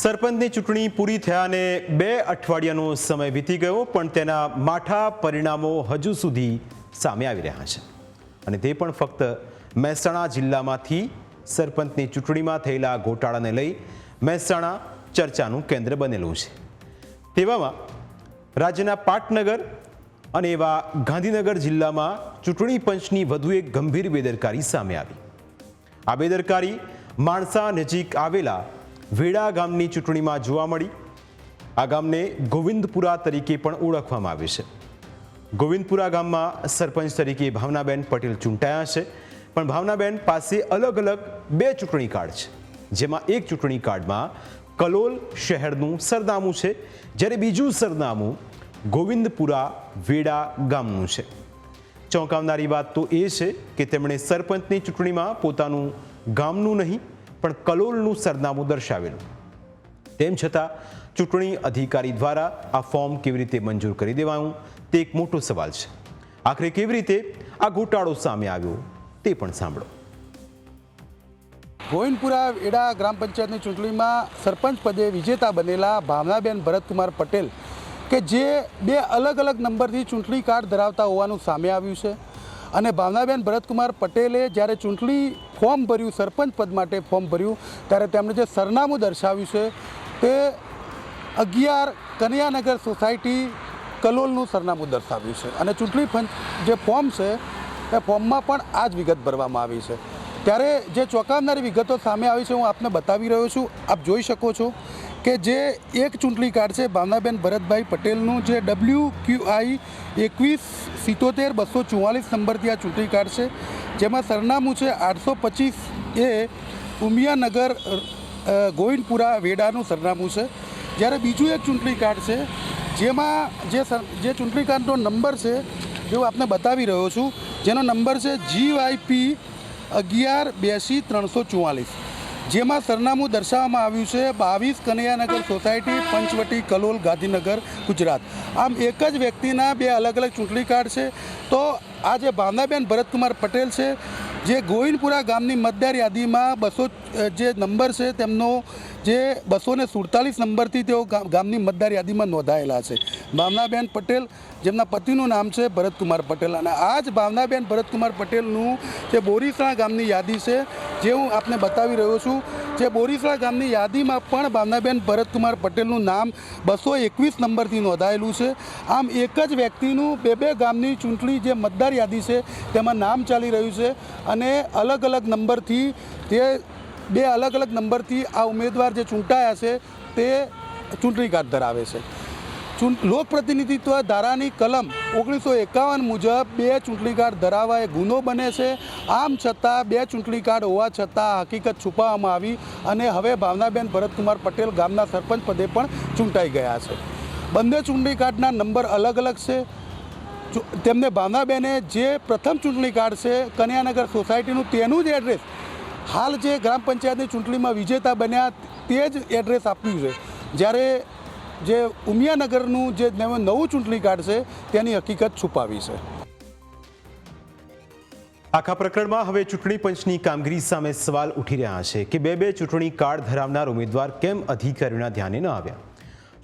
સરપંચની ચૂંટણી પૂરી થયાને બે અઠવાડિયાનો સમય વીતી ગયો, પણ તેના માઠા પરિણામો હજુ સુધી સામે આવી રહ્યા છે. અને તે પણ ફક્ત મહેસાણા જિલ્લામાંથી સરપંચની ચૂંટણીમાં થયેલા ગોટાળાને લઈ મહેસાણા ચર્ચાનું કેન્દ્ર બનેલું છે. તેવામાં રાજ્યના પાટનગર અને એવા ગાંધીનગર જિલ્લામાં ચૂંટણી પંચની વધુ એક ગંભીર બેદરકારી સામે આવી. આ બેદરકારી માણસા નજીક આવેલા વેડા ગામની ચૂંટણીમાં જોવા મળી. આ ગામને ગોવિંદપુરા તરીકે પણ ઓળખવામાં આવે છે. ગોવિંદપુરા ગામમાં સરપંચ તરીકે ભાવનાબેન પટેલ ચૂંટાયા છે. પણ ભાવનાબેન પાસે અલગ અલગ બે ચૂંટણી કાર્ડ છે. જેમાં એક ચૂંટણી કાર્ડમાં કલોલ શહેરનું સરનામું છે. જ્યારે બીજું સરનામું ગોવિંદપુરા વેડા ગામનું છે. ચોંકાવનારી વાત તો એ છે કે તેમણે સરપંચની ચૂંટણીમાં પોતાનું ગામનું નહીં પણ કલોલનું સરનામું દર્શાવેલું. તેમ છતાં, ચૂંટણી અધિકારી દ્વારા આ ફોર્મ કેવી રીતે મંજૂર કરી દેવાનું તે એક મોટો સવાલ છે. આખરે કેવી રીતે આ ઘોટાળો સામે આવ્યો, તે પણ સાંભળો. ગોવિંદપુરા એડા ગ્રામ પંચાયતની ચૂંટણીમાં સરપંચ પદે વિજેતા બનેલા ભાવનાબેન ભરતકુમાર પટેલ, કે જે બે અલગ અલગ નંબરથી ચૂંટણી કાર્ડ ધરાવતા હોવાનું સામે આવ્યું છે. અને ભાવનાબેન ભરતકુમાર પટેલે જ્યારે ચૂંટણી ફોર્મ ભર્યું, સરપંચ પદ માટે ફોર્મ ભર્યું, ત્યારે તેમણે જે સરનામું દર્શાવ્યું છે, તે અગિયાર કનૈયાનગર સોસાયટી કલોલનું સરનામું દર્શાવ્યું છે. અને ચૂંટણી પંચ જે ફોર્મ છે, એ ફોર્મમાં પણ આ જ વિગત ભરવામાં આવી છે. ત્યારે જે ચોંકાવનારી વિગતો સામે આવી છે, હું આપને બતાવી રહ્યો છું. આપ જોઈ શકો છો કે જે એક ચૂંટણી કાર્ડ છે, ભાવનાબેન ભરતભાઈ પટેલનું જે ડબલ્યુ ક્યુ આઈ એકવીસ સિત્તોતેર બસો ચુમ્માલીસ નંબરથી આ ચૂંટણી કાર્ડ છે. જેમાં સરનામું છે આઠસો પચીસ એ ઉમિયાનગર ગોવિંદપુરા વેડાનું સરનામું છે. જ્યારે બીજું એક ચૂંટણી કાર્ડ છે, જેમાં જે સર- જે ચૂંટણી કાર્ડનો નંબર છે જે હું આપને બતાવી રહ્યો છું, જેનો નંબર છે જીવાયપી અગિયાર બ્યાસી ત્રણસો ચુમ્માલીસ જેમાં સરનામું દર્શાવવામાં આવ્યું છે બાવીસ કનૈયાનગર સોસાયટી, પંચવટી, કલોલ, ગાંધીનગર, ગુજરાત. આમ એક જ વ્યક્તિના બે અલગ અલગ ચૂંટણી કાર્ડ છે. તો આ જે ભરતકુમાર પટેલ છે. જે ગોવિંદપુરા ગામની મતદાર યાદીમાં બસો જે નંબર છે તેમનો જે બસો ને સુડતાલીસ નંબરથી તેઓ ગામની મતદાર યાદીમાં નોંધાયેલા છે. ભાવનાબેન પટેલ, જેમના પતિનું નામ છે ભરતકુમાર પટેલ. અને આ જ ભાવનાબેન ભરતકુમાર પટેલનું જે બોરીસણા ગામની યાદી છે, જે હું આપને બતાવી રહ્યો છું જે બોરીસણા ગામની યાદીમાં પણ ભાવનાબેન ભરતકુમાર પટેલનું નામ બસો એકવીસ નંબરથી નોંધાયેલું છે. આમ એક જ વ્યક્તિનું બે બે ગામની ચૂંટણી જે મતદાર યાદી છે, તેમાં નામ ચાલી રહ્યું છે અને અલગ અલગ નંબરથી તે બે અલગ અલગ નંબરથી આ ઉમેદવાર જે ચૂંટાયા છે, તે ચૂંટણી કાર્ડ ધરાવે છે. લોકપ્રતિનિધિત્વ ધારાની કલમ ઓગણીસો એકાવન મુજબ બે ચૂંટણી કાર્ડ ધરાવવા એ ગુનો બને છે. આમ છતાં બે ચૂંટણી કાર્ડ હોવા છતાં હકીકત છુપાવવામાં આવી અને હવે ભાવનાબેન ભરતકુમાર પટેલ ગામના સરપંચ પદે પણ ચૂંટાઈ ગયા છે. બંને ચૂંટણી કાર્ડના નંબર અલગ અલગ છે. તેમને ભાવનાબેને જે પ્રથમ ચૂંટણી કાર્ડ છે, કન્યાનગર સોસાયટીનું તેનું જ એડ્રેસ, હાલ જે ગ્રામ પંચાયતની ચૂંટણીમાં વિજેતા બન્યા તે જ એડ્રેસ આપ્યું છે. જ્યારે જે ઉમિયાનગરનું જે નવું ચૂંટણી કાર્ડ છે, તેની હકીકત છુપાવી છે. આખા પ્રકરણમાં હવે ચૂંટણી પંચની કામગીરી સામે સવાલ ઉઠી રહ્યા છે કે બે બે ચૂંટણી કાર્ડ ધરાવનાર ઉમેદવાર કેમ અધિકારીઓના ધ્યાને ન આવ્યા?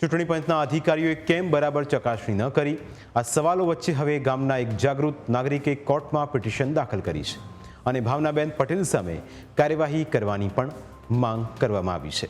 ચૂંટણી પંચના અધિકારીઓએ કેમ બરાબર ચકાસણી ન કરી? આ સવાલો વચ્ચે હવે ગામના એક જાગૃત નાગરિકે કોર્ટમાં પિટિશન દાખલ કરી છે. અને ભાવનાબેન પટેલ સામે કાર્યવાહી કરવાની પણ માંગ કરવામાં આવી છે.